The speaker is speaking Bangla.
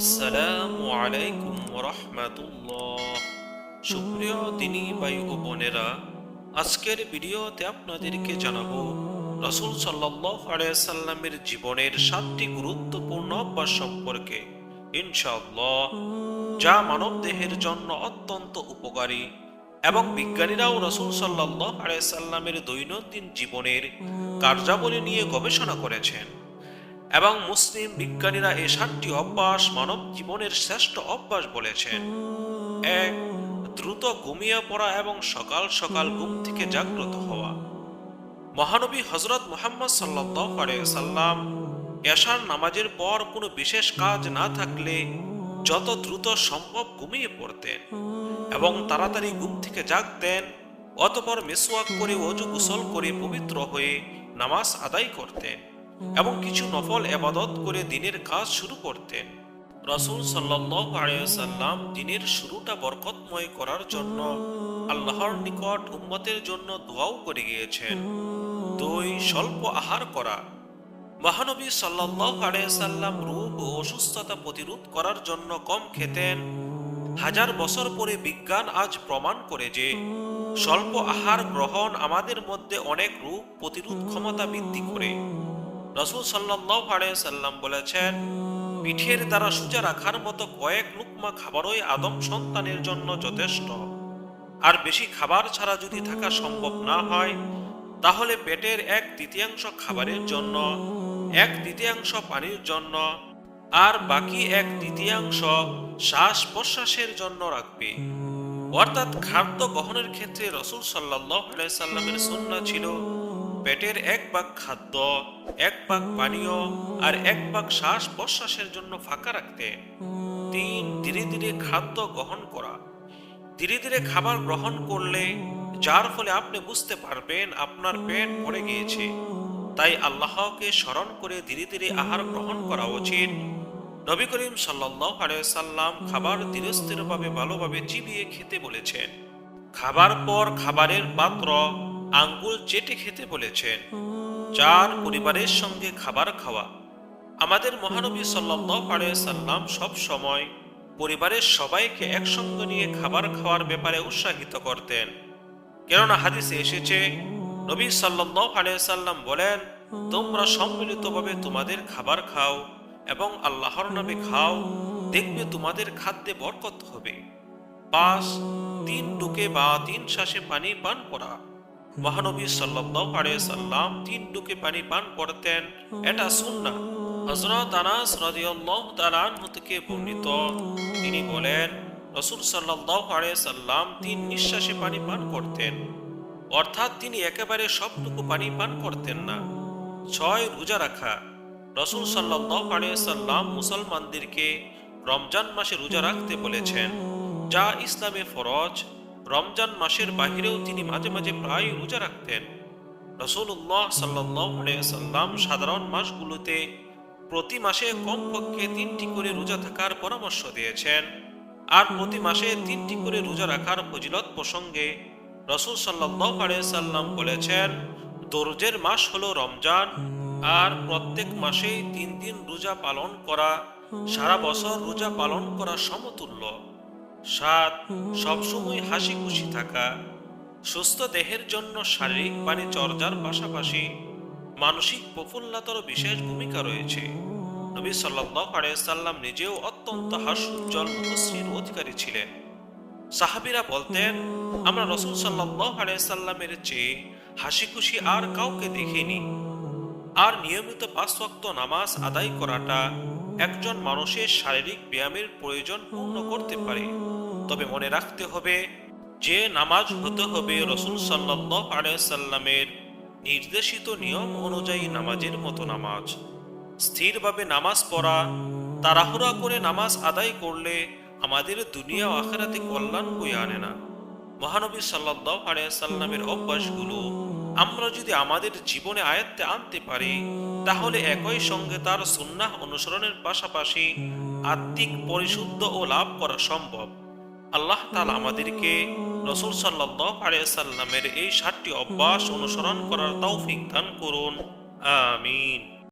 আসসালামু আলাইকুম রহমাতুল্লাহ সুপ্রিয় দিনী ভাই ও বোনেরা, আজকের ভিডিওতে আপনাদেরকে জানাব, রসুল সাল্লাহ আলাইসাল্লামের জীবনের সাতটি গুরুত্বপূর্ণ অভ্যাস সম্পর্কে। ইনশাআল্লাহ, যা মানব দেহের জন্য অত্যন্ত উপকারী এবং বিজ্ঞানীরাও রসুল সাল্লাহ আলাইসাল্লামের দৈনন্দিন জীবনের কার্যাবলী নিয়ে গবেষণা করেছেন। এবং মুসলিম বিজ্ঞানীরা এই সাতটি অভ্যাস মানব জীবনের শ্রেষ্ঠ অভ্যাস বলেছেন। এক, দ্রুত ঘুমিয়ে পড়া এবং সকাল সকাল ঘুম থেকে জাগ্রত হওয়া। মহানবী হজরত মোহাম্মদ সাল্লাহ সাল্লাম এশার নামাজের পর কোনো বিশেষ কাজ না থাকলে যত দ্রুত সম্ভব ঘুমিয়ে পড়তেন এবং তাড়াতাড়ি ঘুম থেকে জাগতেন, অতপর মেসওয়াক করে অজু গোসল করে পবিত্র হয়ে নামাজ আদায় করতেন। এবং কিছু নফল এবাদত করে দিনের কাজ শুরু করতেন। রসুল সাল্লাম দিনের শুরুটা বরকতময় করার জন্য আল্লাহর নিকট উম্মতের জন্য দোয়াও করে গিয়েছেন। দুই স্বল্প আহার করা, মহানবী সাল্লাহ সাল্লাম রোগ ও অসুস্থতা প্রতিরোধ করার জন্য কম খেতেন। হাজার বছর পরে বিজ্ঞান আজ প্রমাণ করে যে স্বল্প আহার গ্রহণ আমাদের মধ্যে অনেক রোগ প্রতিরোধ ক্ষমতা বৃদ্ধি করে। রসুল সাল্লাহ সাল্লাম বলেছেন, পিঠের দ্বারা সোজা রাখার মতো কয়েক লুকমা খাবারই আদম সন্তানের জন্য যথেষ্ট। আর বেশি খাবার ছাড়া যদি থাকা সম্ভব না হয়, তাহলে পেটের এক তৃতীয়াংশ খাবারের জন্য, এক তৃতীয়াংশ পানির জন্য, আর বাকি এক তৃতীয়াংশ শ্বাস প্রশ্বাসের জন্য রাখবে। অর্থাৎ খাদ্য গ্রহণের ক্ষেত্রে রসুল সাল্লাহ সাল্লামের সন্না ছিল পেটের এক ভাগ খাদ্য, এক ভাগ পানীয় আর এক ভাগ শ্বাস প্রশ্বাসের জন্য ফাঁকা রাখতে তিন ধীরে ধীরে খাদ্য গ্রহণ করা। ধীরে ধীরে খাবার গ্রহণ করলে, যার ফলে আপনি বুঝতে পারবেন আপনার পেট ভরে গিয়েছে। তাই আল্লাহকে স্মরণ করে ধীরে ধীরে আহার গ্রহণ করা উচিত। নবী করিম সাল্লাম খাবার ধীরস্থিরভাবে, ভালোভাবে চিবিয়ে খেতে বলেছেন। খাবার পর খাবারের পাত্র আঙ্গুল চেটে খেতে বলেছেন, চার পরিবারের সঙ্গে খাবার খাওয়া। আমাদের মহানবী সাল্লাম সব সময় পরিবারের সবাইকে একসঙ্গে নিয়ে খাবার খাওয়ার ব্যাপারে উৎসাহিত করতেন। কেননা হাদিসে এসেছে, নবী সাল্লাম বলেন, তোমরা সম্মিলিতভাবে তোমাদের খাবার খাও এবং আল্লাহর নামে খাও, দেখবে তোমাদের খাদ্যে বরকত হবে। পাঁচ, তিন ডুকে বা তিন শ্বাসে পানি পান করা। মহানবী সাল্লাহ সাল্লাম তিন ডুকে পানি পান করতেন। এটা সুন্না হজরত আনাস রাদিয়াল্লাহু তাআলা আনহু থেকে বর্ণিত। তিনি বলেন, রসুল আলাইহি সাল্লাম তিন নিঃশ্বাসে পানি পান করতেন। অর্থাৎ তিনি একেবারে সবটুকু পানি পান করতেন না। ছয় রোজা রাখা। রসুল আলাইহি সাল্লাম মুসলমানদেরকে রমজান মাসে রোজা রাখতে বলেছেন, যা ইসলামে ফরজ রমজান মাসের বাহিরেও তিনি মাঝে মাঝে প্রায় রোজা রাখতেন। রসুল্লাহ সাল্লাহ সাল্লাম সাধারণ মাসগুলোতে প্রতি মাসে কমপক্ষে তিনটি করে রোজা থাকার পরামর্শ দিয়েছেন। আর প্রতি মাসে তিনটি করে রোজা রাখার ফজিলত প্রসঙ্গে রসুল সাল্লাহ সাল্লাম বলেছেন দরজের মাস হলো রমজান, আর প্রত্যেক মাসেই তিন দিন রোজা পালন করা, সারা বছর রোজা পালন করা সমতুল্য। সাত সবসময় হাসি খুশি থাকা, সুস্থ দেহের জন্য শারীরিক পানি চর্চার পাশাপাশি মানসিক প্রফুল্লতারও বিশেষ ভূমিকা রয়েছে। নবী সাল্লাহ সাল্লাম নিজেও অত্যন্ত হাস্যোজ্জ্বল মুখশ্রীর অধিকারী ছিলেন। সাহাবিরা বলতেন, আমরা রসুল সাল্লাহ সাল্লামের চেয়ে হাসি খুশি আর কাউকে দেখিনি। আর নিয়মিত পাঁচ নামাজ আদায় করাটা একজন মানুষের শারীরিক ব্যায়ামের প্রয়োজন পূর্ণ করতে পারে। তবে মনে রাখতে হবে, যে নামাজ হতে হবে রসুল সাল্লাহ সাল্লামের নির্দেশিত নিয়ম অনুযায়ী নামাজের মতো নামাজ। স্থিরভাবে নামাজ পড়া, তাড়াহুড়া করে নামাজ আদায় করলে আমাদের দুনিয়া আখেরাতে কল্যাণ বয়ে আনে না। মহানবী সাল্লাহ সাল্লামের অভ্যাসগুলো আমরা যদি আমাদের জীবনে আয়ত্তে আনতে পারি, তাহলে একই সঙ্গে তার সুন্নাহ অনুসরণের পাশাপাশি আত্মিক পরিশুদ্ধ ও লাভ করা সম্ভব। আল্লাহ তালা আমাদেরকে রসুল সাল্লাহ আলিয়াল্লামের এই সাতটি অভ্যাস অনুসরণ করার তৌফিক দান করুন। আমিন।